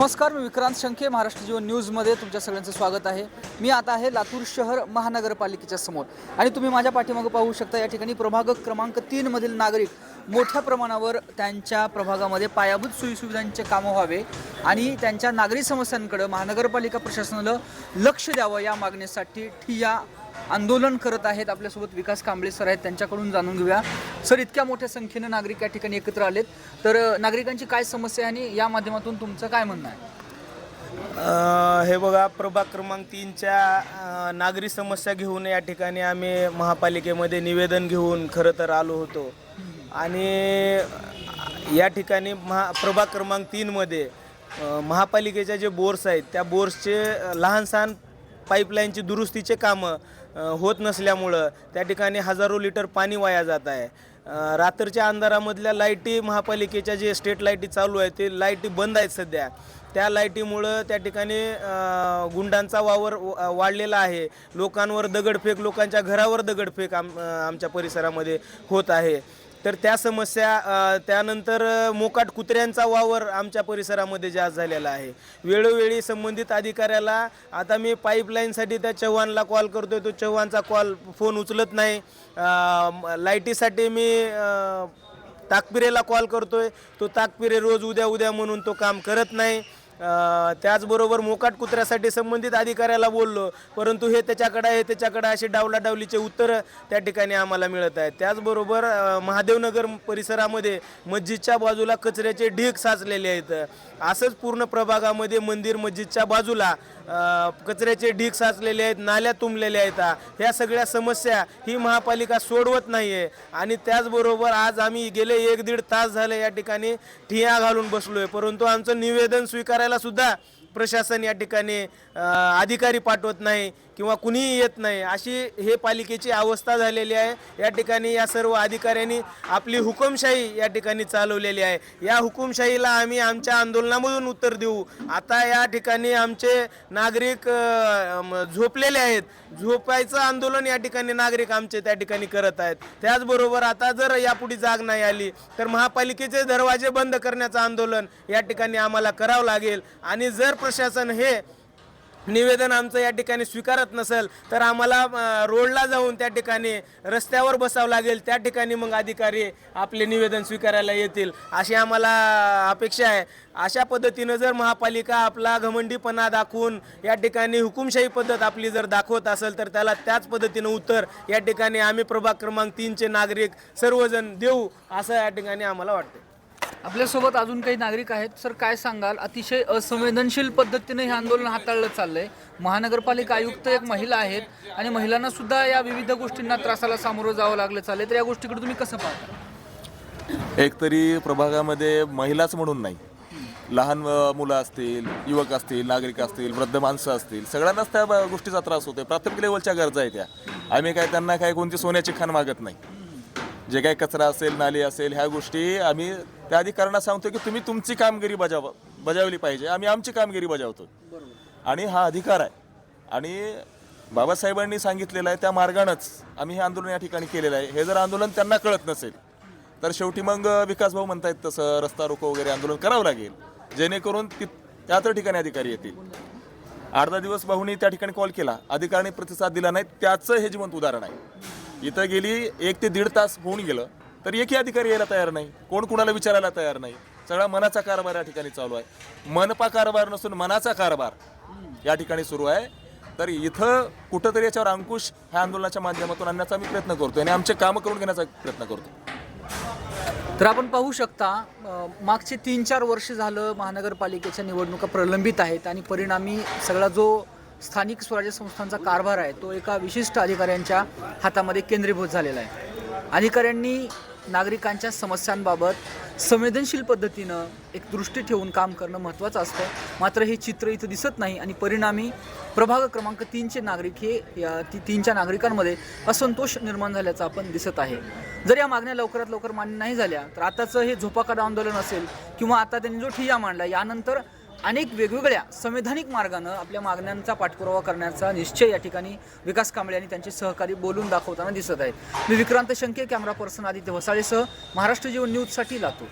नमस्कार मी विक्रांत शंखे महाराष्ट्र जीवन न्यूजमध्ये तुमच्या सगळ्यांचं स्वागत आहे. मी आता आहे लातूर शहर महानगरपालिकेच्या समोर. आणि तुम्ही माझ्या पाठीमागं पाहू शकता या ठिकाणी प्रभाग क्रमांक तीनमधील नागरिक मोठ्या प्रमाणावर त्यांच्या प्रभागामध्ये पायाभूत सोयीसुविधांचे कामं व्हावे आणि त्यांच्या नागरी समस्यांकडे महानगरपालिका प्रशासनाला लक्ष द्यावं या मागणीसाठी ठिया आंदोलन करत आहेत आपल्यासोबत विकास कांबळे सर आहेत त्यांच्याकडून जाणून घेऊया. सर इतक्या मोठ्या संख्येनं नागरिक या ठिकाणी एकत्र आलेत. तर नागरिकांची काय समस्या आहे आणि या माध्यमातून तुमचं काय म्हणणं आहे? हे बघा प्रभाग क्रमांक तीनच्या नागरी समस्या घेऊन या ठिकाणी आम्ही महापालिकेमध्ये निवेदन घेऊन खरं तर आलो होतो. आणि या ठिकाणी महा प्रभाग क्रमांक तीनमध्ये महापालिकेच्या जे बोर्स आहेत त्या बोर्सचे लहान सहान पाईपलाईनची दुरुस्तीचे कामं होत नसल्यामुळं त्या ठिकाणी हजारो लिटर पाणी वाया जात आहे. रात्रीच्या अंधारामधल्या लाईटी महापालिकेच्या जे स्टेट लाईटी चालू आहेत ते लाईटी बंद आहेत सध्या. त्या लाईटीमुळं त्या ठिकाणी गुंडांचा वावर व- वाढलेला आहे. लोकांवर दगडफेक लोकांच्या घरावर दगडफेक आम आमच्या परिसरामध्ये होत आहे. तर त्या समस्या त्यानंतर मोकाट कुत्र्यांचा वावर आमच्या परिसरामध्ये जास्त झालेला आहे. वेळोवेळी संबंधित अधिकाऱ्याला आता मी पाईपलाईनसाठी त्या चव्हाणला कॉल करतोय तो चव्हाणचा कॉल फोन उचलत नाही. लाईटीसाठी मी ताकपिरेला कॉल करतोय. तो ताकपिरे रोज उद्या उद्या म्हणून तो काम करत नाही. त्याचबरोबर मोकाट कुत्र्यासाठी संबंधित अधिकाऱ्याला बोललो. परंतु हे त्याच्याकडं आहे त्याच्याकडं असे डावलाडावलीचे उत्तरं त्या ठिकाणी आम्हाला मिळत आहेत. त्याचबरोबर महादेवनगर परिसरामध्ये मस्जिदच्या बाजूला कचऱ्याचे ढीग साचलेले आहेत. असंच पूर्ण प्रभागामध्ये मंदिर मस्जिदच्या बाजूला कचऱ्याचे ढीग साचलेले आहेत नाल्या तुंबलेल्या आहेत. ह्या सगळ्या समस्या ही महापालिका सोडवत नाही आहे आणि त्याचबरोबर आज आम्ही गेले एक दीड तास झाले या ठिकाणी ठिया घालून बसलो आहे परंतु आमचं निवेदन स्वीकारायला सुद्धा प्रशासन या ठिकाणी अधिकारी पाठवत नाही किंवा कुणीही येत नाही अशी हे पालिकेची अवस्था झालेली आहे. या ठिकाणी या सर्व अधिकाऱ्यांनी आपली हुकुमशाही या ठिकाणी चालवलेली आहे. या हुकुमशाहीला आम्ही आमच्या आंदोलनामधून उत्तर देऊ. आता या ठिकाणी आमचे नागरिक झोपलेले आहेत. झोपायचं आंदोलन या ठिकाणी नागरिक आमचे त्या ठिकाणी करत आहेत. त्याचबरोबर आता जर यापुढे जाग नाही आली तर महापालिकेचे दरवाजे बंद करण्याचं आंदोलन या ठिकाणी आम्हाला करावं लागेल. आणि जर प्रशासन हे निवेदन आमचं या ठिकाणी स्वीकारत नसेल तर आम्हाला रोडला जाऊन त्या ठिकाणी रस्त्यावर बसावं लागेल त्या ठिकाणी मग अधिकारी आपले निवेदन स्वीकारायला येतील. अशी आम्हाला अपेक्षा आहे. अशा पद्धतीनं जर महापालिका आपला घमंडीपणा दाखवून या ठिकाणी हुकुमशाही पद्धत आपली जर दाखवत असेल तर त्याला त्याच पद्धतीनं उत्तर या ठिकाणी आम्ही प्रभाग क्रमांक तीनचे नागरिक सर्वजण देऊ असं या ठिकाणी आम्हाला वाटतं आपल्यासोबत अजून काही नागरिक आहेत. सर काय सांगाल? अतिशय असंवेदनशील पद्धतीने हे आंदोलन हाताळलं चाललंय. महानगरपालिका आयुक्त एक महिला आहेत आणि महिलांना सुद्धा या विविध गोष्टींना त्रासाला सामोरं जावं लागलं चाललंय. तर या गोष्टीकडे तुम्ही कसं पाहता? एकतरी प्रभागामध्ये महिलाच म्हणून नाही. लहान मुलं असतील युवक असतील नागरिक असतील वृद्ध माणसं असतील सगळ्यांनाच त्या गोष्टीचा त्रास होतोय. प्राथमिक लेवलच्या गरजा आहेत त्या. आम्ही काय त्यांना काय कोणती सोन्याची खाण मागत नाही. जे काही कचरा असेल नाली असेल ह्या गोष्टी आम्ही त्या अधिकाऱ्यांना सांगतो की तुम्ही तुमची कामगिरी बजाव बजावली पाहिजे. आम्ही आमची कामगिरी बजावतो आणि हा अधिकार आहे. आणि बाबासाहेबांनी सांगितलेलं आहे त्या मार्गानंच आम्ही हे आंदोलन या ठिकाणी केलेलं आहे. हे जर आंदोलन त्यांना कळत नसेल तर शेवटी मग विकास भाऊ म्हणतायत तसं रस्ता रोको वगैरे आंदोलन करावं लागेल. जेणेकरून ती त्या तर ठिकाणी अधिकारी येतील. अर्धा दिवस भाऊनी त्या ठिकाणी कॉल केला. अधिकाऱ्यांनी प्रतिसाद दिला नाही. त्याचं हे जिवंत उदाहरण आहे. इथं गेली एक ते दीड तास होऊन गेलं. तर एकही अधिकारी यायला तयार नाही. कोण कुणाला विचारायला तयार नाही. सगळा मनाचा कारभार या ठिकाणी चालू आहे. मनपा कारभार नसून मनाचा कारभार या ठिकाणी सुरू आहे. तर इथं कुठंतरी याच्यावर अंकुश ह्या आंदोलनाच्या माध्यमातून आणण्याचा आम्ही प्रयत्न करतो आणि आमचे कामं करून घेण्याचा प्रयत्न करतो तर आपण पाहू शकता मागचे तीन चार वर्ष झालं महानगरपालिकेच्या निवडणुका प्रलंबित आहेत आणि परिणामी सगळा जो स्थानिक स्वराज्य संस्थांचा कारभार आहे तो एका विशिष्ट अधिकाऱ्यांच्या हातामध्ये केंद्रीभूत झालेला आहे. अधिकाऱ्यांनी नागरिकांच्या समस्यांबाबत संवेदनशील पद्धतीनं एक दृष्टी ठेवून काम करणं महत्त्वाचं असतं. मात्र हे चित्र इथं दिसत नाही आणि परिणामी प्रभाग क्रमांक तीनचे नागरिक हे या ती तीनच्या नागरिकांमध्ये असंतोष निर्माण झाल्याचं आपण दिसत आहे. जर या मागण्या लवकरात लवकर मान्य नाही झाल्या तर आताचं हे झोपाकाड आंदोलन असेल किंवा आता त्यांनी जो ठिय्या मांडला यानंतर अनेक वेगवेगळ्या संवैधानिक मार्गानं आपल्या मागण्यांचा पाठपुरावा करण्याचा निश्चय या ठिकाणी विकास कांबळे आणि त्यांचे सहकारी बोलून दाखवताना दिसत आहेत. मी विक्रांत शंके कॅमेरा पर्सन आदित्य वसाळेसह महाराष्ट्र जीवन न्यूजसाठी लातूर.